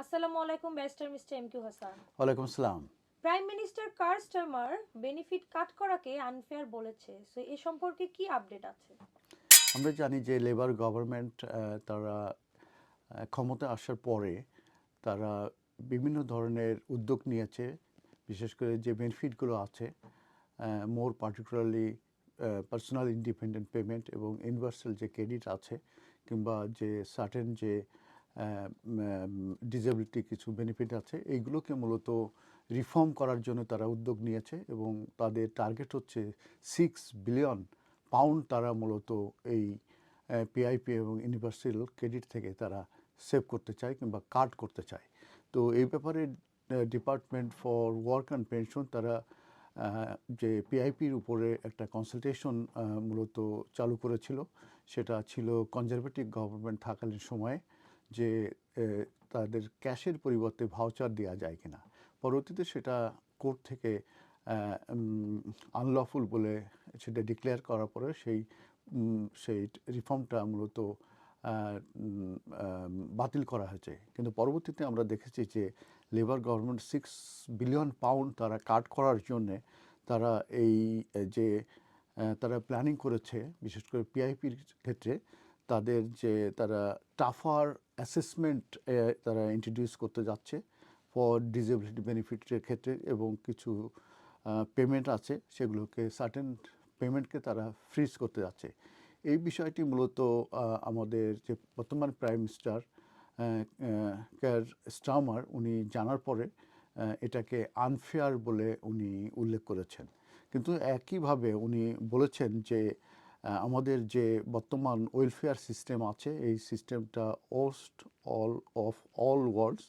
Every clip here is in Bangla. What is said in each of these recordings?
আসসালামু আলাইকুম barrister mister M Q Hasan. ওয়ালাইকুম আসসালাম prime minister Keir benefit cut করাকে আনফেয়ার বলেছে সো এ সম্পর্কে কি আপডেট আছে? আমরা জানি যে লেবার গভর্নমেন্ট তারা ক্ষমতা আসার পরে তারা বিভিন্ন ধরনের উদ্যোগ নিয়েছে বিশেষ করে যে বেনিফিটগুলো আছে more particularly personal independent payment এবং ইউনিভার্সাল যে ক্রেডিট আছে কিংবা যে সার্টেন যে ডিসেবিলিটি কিছু বেনিফিট আছে। এইগুলোকে মূলত রিফর্ম করার জন্য তারা উদ্যোগ নিয়েছে এবং তাদের টার্গেট হচ্ছে সিক্স বিলিয়ন পাউন্ড তারা মূলত এই পিআইপি এবং ইউনিভার্সাল ক্রেডিট থেকে তারা সেভ করতে চায় কিংবা কাট করতে চায়। তো এই ব্যাপারে department for work and pension তারা যে পিআইপির উপরে একটা কনসালটেশন মূলত চালু করেছিল, সেটা ছিল কনজারভেটিভ গভর্নমেন্ট থাকালীন সময়ে। যে তাদের ক্যাশের পরিবর্তে ভাউচার দেওয়া যায় কিনা। পরবর্তীতে সেটা কোর্ট থেকে আনলফুল বলে সেটা ডিক্লেয়ার করার পরে সেই সেই রিফর্মটা মূলত বাতিল করা হয়েছে। কিন্তু পরবর্তীতে আমরা দেখেছি যে Labour government six billion pound তারা কাট করার জন্যে তারা এই যে তারা প্ল্যানিং করেছে, বিশেষ করে পিআইপির ক্ষেত্রে, তাদের যে, তারা টাফার অ্যাসেসমেন্ট তারা ইন্ট্রোডিউস করতে যাচ্ছে ফর ডিসেবিলিটি বেনিফিটের ক্ষেত্রে এবং কিছু পেমেন্ট আছে সেগুলোকে সার্টেন পেমেন্টকে তারা ফ্রিজ করতে যাচ্ছে। এই বিষয়টি মূলত আমাদের যে বর্তমান প্রাইম মিনিস্টার ক্যার স্টামার উনি জানার পরে এটাকে আনফেয়ার বলে উনি উল্লেখ করেছেন। কিন্তু একইভাবে উনি বলেছেন যে আমাদের যে বর্তমান ওয়েলফেয়ার সিস্টেম আছে, এই সিস্টেমটা worst all of all worlds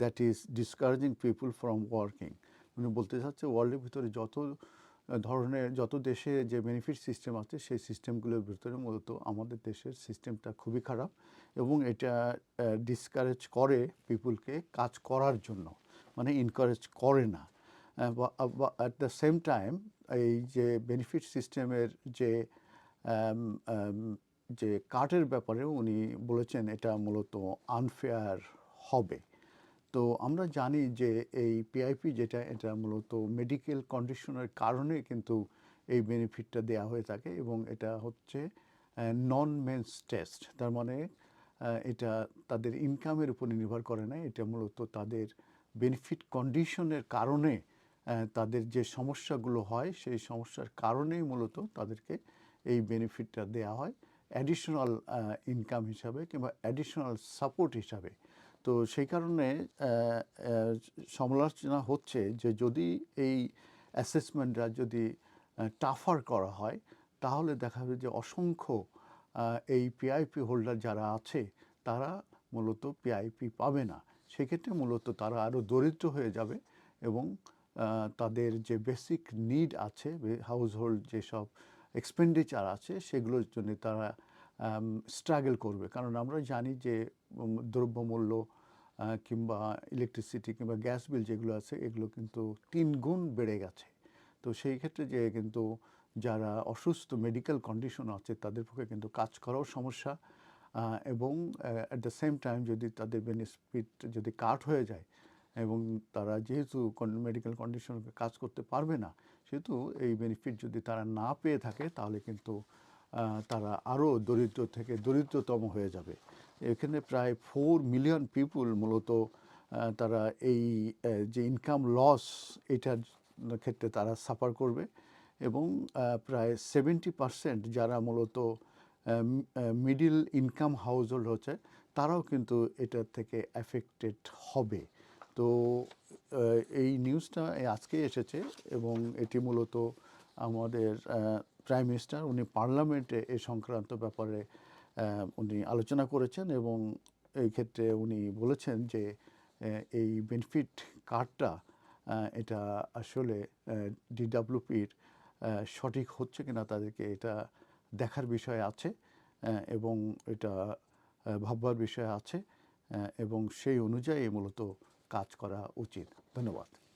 that is discouraging people from working উনি বলতে চাচ্ছে ওয়ার্ল্ডের ভিতরে যত ধরনের, যত দেশে যে বেনিফিট সিস্টেম আছে, সেই সিস্টেমগুলোর ভিতরে মূলত আমাদের দেশের সিস্টেমটা খুবই খারাপ এবং এটা ডিসকারেজ করে পিপুলকে কাজ করার জন্য মানে ইনকারেজ করে না। অ্যাট দ্য সেম টাইম এই যে বেনিফিট সিস্টেমের যে যে কার্ডের ব্যাপারে উনি বলেছেন এটা মূলত আনফেয়ার হবে। তো আমরা জানি যে এই পিআইপি যেটা, এটা মূলত মেডিকেল কন্ডিশনের কারণে কিন্তু এই বেনিফিটটা দেওয়া হয়ে থাকে এবং এটা হচ্ছে নন মেন্স টেস্ট তার মানে এটা তাদের ইনকামের উপর নির্ভর করে না, এটা মূলত তাদের বেনিফিট কন্ডিশনের কারণে তাদের যে সমস্যাগুলো হয়, সেই সমস্যার কারণেই মূলত তাদেরকে এই বেনিফিটটা দেওয়া হয় অ্যাডিশনাল ইনকাম হিসাবে কিংবা অ্যাডিশনাল সাপোর্ট হিসাবে। তো সেই কারণে সমালোচনা হচ্ছে যে যদি এই অ্যাসেসমেন্টটা যদি টাফার করা হয়, তাহলে দেখা যাবে যে অসংখ্য এই পিআইপি হোল্ডার যারা আছে, তারা মূলত পিআইপি পাবে না। সেক্ষেত্রে মূলত তারা আরও দরিদ্র হয়ে যাবে এবং তাদের যে বেসিক নিড আছে হাউস হোল্ড যেসব এক্সপেন্ডিচার আছে, সেগুলোর জন্য তারা স্ট্রাগল করবে। কারণ আমরা জানি যে দ্রব্যমূল্য কিংবা ইলেকট্রিসিটি কিংবা গ্যাস বিল যেগুলো আছে, এগুলো কিন্তু তিন গুণ বেড়ে গেছে। তো সেই ক্ষেত্রে যে কিন্তু যারা অসুস্থ মেডিকেল কন্ডিশন আছে, তাদের পক্ষে কিন্তু কাজ করাও সমস্যা এবং অ্যাট দ্য সেম টাইম যদি তাদের বেনিফিট যদি কাট হয়ে যায় এবং তারা যেহেতু মেডিকেল কন্ডিশন কাজ করতে পারবে না, সেহেতু এই বেনিফিট যদি তারা না পেয়ে থাকে, তাহলে কিন্তু তারা আরও দরিদ্র থেকে দরিদ্রতম হয়ে যাবে। এখানে প্রায় ফোর মিলিয়ন পিপুল মূলত তারা এই যে ইনকাম লস এটার ক্ষেত্রে তারা সাফার করবে এবং প্রায় সেভেন্টি পার্সেন্ট যারা মূলত মিডিল ইনকাম হাউস হোল্ড হচ্ছে, তারাও কিন্তু এটার থেকে অ্যাফেক্টেড হবে। তো এই নিউজটা আজকে এসেছে এবং এটি মূলত আমাদের প্রাইম মিনিস্টার উনি পার্লামেন্টে এ সংক্রান্ত ব্যাপারে উনি আলোচনা করেছেন এবং এই ক্ষেত্রে উনি বলেছেন যে এই বেনিফিট কার্ডটা এটা আসলে ডিডাব্লিউপির সঠিক হচ্ছে কিনা তাদেরকে এটা দেখার বিষয় আছে এবং এটা ভাববার বিষয় আছে এবং সেই অনুযায়ী মূলত কাজ করা উচিত। ধন্যবাদ।